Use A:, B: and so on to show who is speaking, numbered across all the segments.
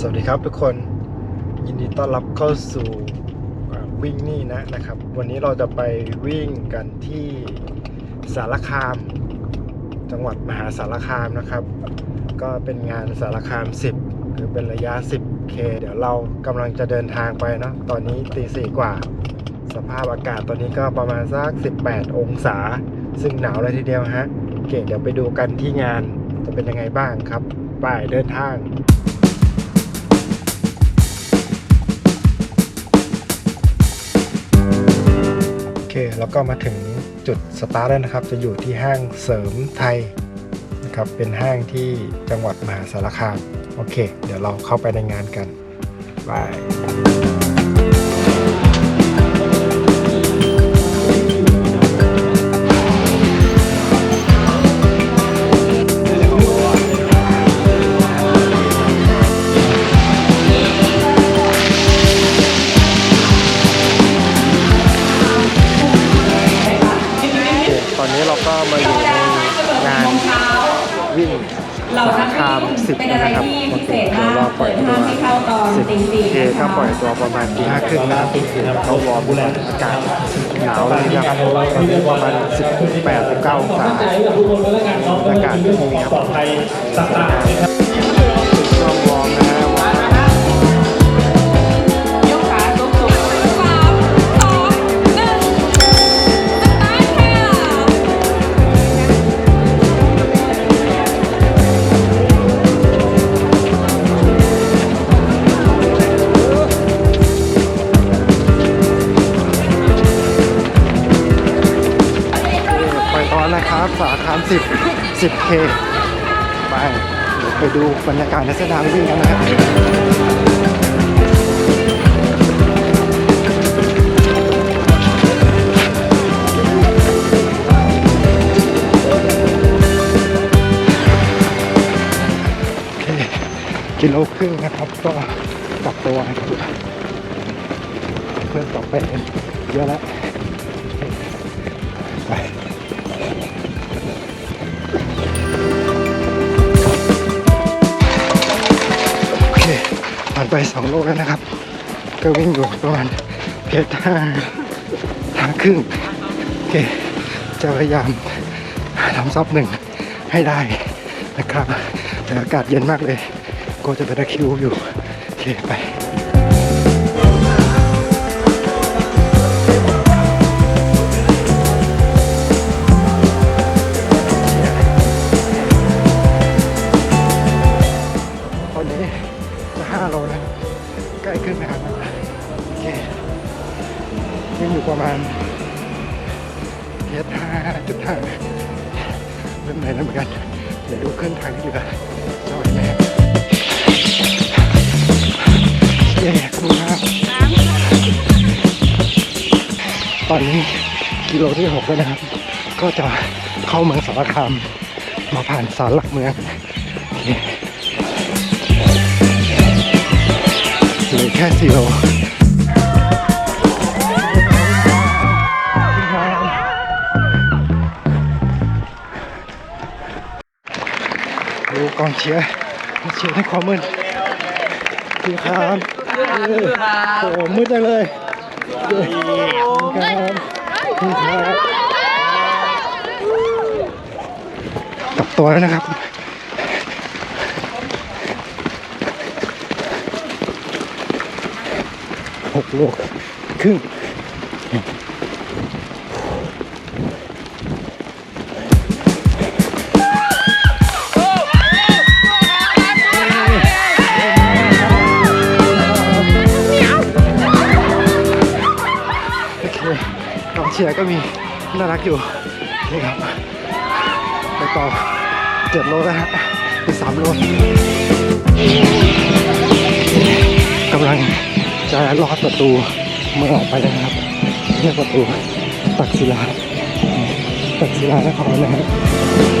A: สวัสดีครับทุกคนยินดีต้อนรับเข้าสู่วิ่งนี่นะนะครับ วันนี้เราจะไปวิ่งกันที่สารคาม จังหวัดมหาสารคามนะครับ ก็เป็นงานสารคาม 10 คือเป็นระยะ 10K เดี๋ยวเรากำลังจะเดินทางไปเนาะตอนนี้ตีสี่กว่า สภาพอากาศตอนนี้ก็ประมาณสัก 18 องศา ซึ่งหนาวเลยทีเดียวฮะโอเคเดี๋ยวไปดูกันที่งานจะเป็นยังไงบ้างครับไปเดินทาง แล้วก็มาถึงจุดสตาร์ทแล้วนะครับ จะอยู่ที่ห้างเสริมไทยนะครับเป็นห้างที่จังหวัดมหาสารคาม โอเค เดี๋ยวเราเข้าไปในงานกันบาย นนี้เราก็มาอยู่ในงานวิ่ง
B: เรา
A: สา
B: นั
A: ร
B: ก
A: คาม
B: วิ่ง
A: สิบ
B: เป็นอะไร
A: นะครับ
B: ที่
A: โอ
B: พิ
A: เค
B: เศษ
A: เดี๋ยว
B: มาก
A: เราปล่อย
B: เปิด
A: ตัว
B: ทางให้เข้าตอน
A: สิบ
B: ตีสี่
A: เคก็ปล่อยตัวประมาณตีห้าครึ่งนะครับเขาวอร์มแล้วอากาศหนาวเลยนะครับตอนนี้ประมาณสิบแปดสิบเก้าองศาอากาศที่มีครับ
C: ปลอดภัยสะอาดนะครับ
A: ล่อยตัวนะครับ สาคาสิบสิบเคไปเดี๋ยวไปดูบรรยากาศในเส้นทางวิ่งกันนะครับโอเคกิโลครึ่งนะครับ ก็กลับตัวนะครับเพื่อนต่อไปเยอะแล้วไป ไปสองโลแล้วนะครับ ก็วิ่งอยู่ประมาณเพจห้าทางครึ่งโอเค จะพยายามทำซับหนึ่งให้ได้นะครับ แต่อากาศเย็นมากเลย ก็จะเป็นตะคิวอยู่โอเคไป เริ่มเหนื่อยแล้วเหมือนกัน เดี๋ยวดูเครื่องทางที่เหลือจะไหวไหมครับเย้ขอบคุณครับตอนนี้กิโลที่หกแล้วนะครับ ก็จะเข้าเมืองสารคาม มาผ่านสารหลักเมืองโอเคเหลือแค่สี่โล ดูกองเชียร์เชียร์ในความมืดพี่ครับโอ้โหมืดจังเลยครับพี่ครับกลับตัวแล้วนะครับหกโลครึ่ง ชียร์ก็มีน่ารักอยู่นี่ครับไปต่อเจ็ดโลแล้วฮะอีกสามโลกำลังจะลอดประตูเมื่อออกไปแล้วนะครับเรียกประตูตักศิลาตักศิลานครนะครับ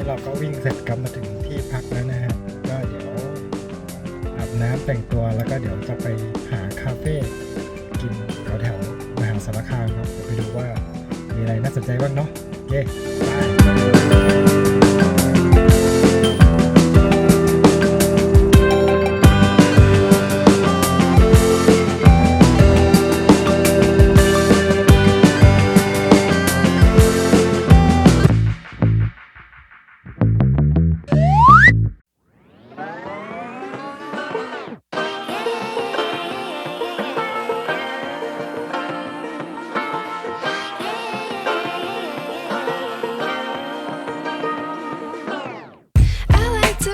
B: นี้
A: เราก็วิ่ง
B: เส
A: ร็จกลับมาถึงที่พักแล้วนะฮะ ก็เดี๋ยวอาบน้ำแต่งตัวแล้วก็เดี๋ยวจะไปหาคาเฟ่กินแถวแถวมหาสารคามครับเดี๋ยวไปดูว่ามีอะไรน่าสนใจบ้างเนาะโอเคไป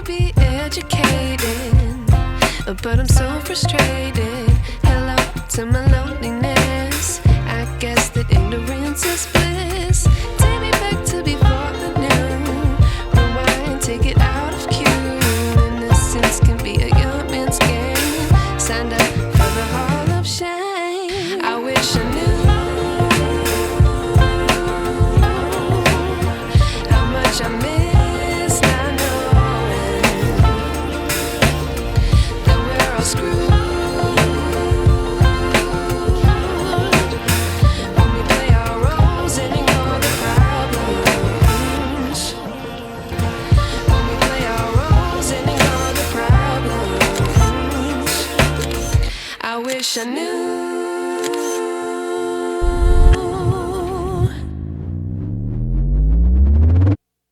D: be educated, but I'm so frustrated. Hello to my wish I knew.